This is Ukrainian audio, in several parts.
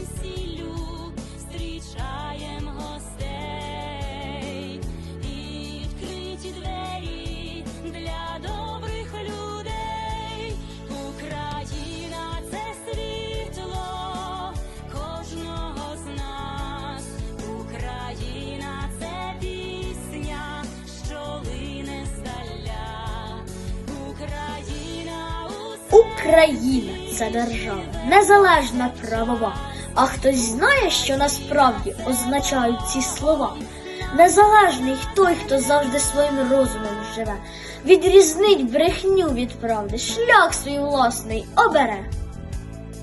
весіллю зустрічаєм гостей відкриті двері для добрих людей. Україна це світло кожного з нас. Україна це пісня, що лине здаля. Україна Україна це держава, незалежна правова. А хтось знає, що насправді означають ці слова. Незалежний той, хто завжди своїм розумом живе, відрізнить брехню від правди, шлях свій власний обере.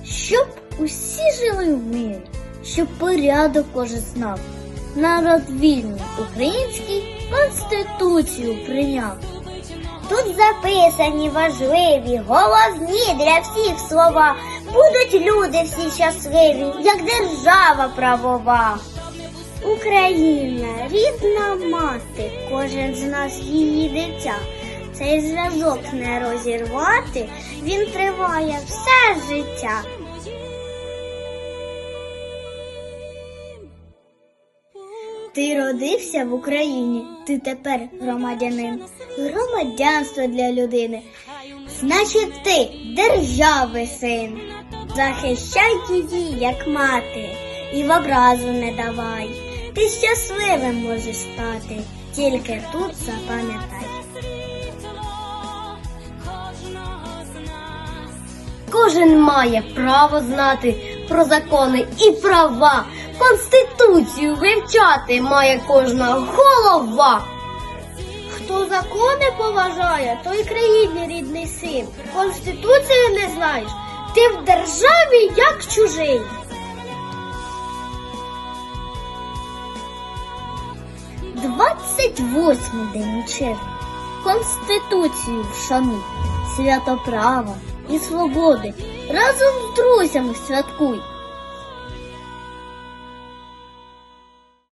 Щоб усі жили в мирі, щоб порядок кожен знав. Народ вільний український конституцію прийняв. Тут записані важливі, голосні для всіх слова. Будуть люди всі щасливі, як держава правова. Україна, рідна мати, кожен з нас її дитя. Цей зв'язок не розірвати, він триває все життя. Ти родився в Україні, ти тепер громадянин. Громадянство для людини. Значить, ти держави син. Захищай її, як мати, і в образу не давай. Ти щасливим можеш стати, тільки тут запам'ятай. Кожен має право знати про закони і права. Конституцію вивчати має кожна голова. Хто закони поважає, той країні рідний син. Конституцію не знаєш, ти в державі як чужий. Двадцять восьмий день червня. Конституцію вшануй, свято права і свободи. Разом з друзями святкуй.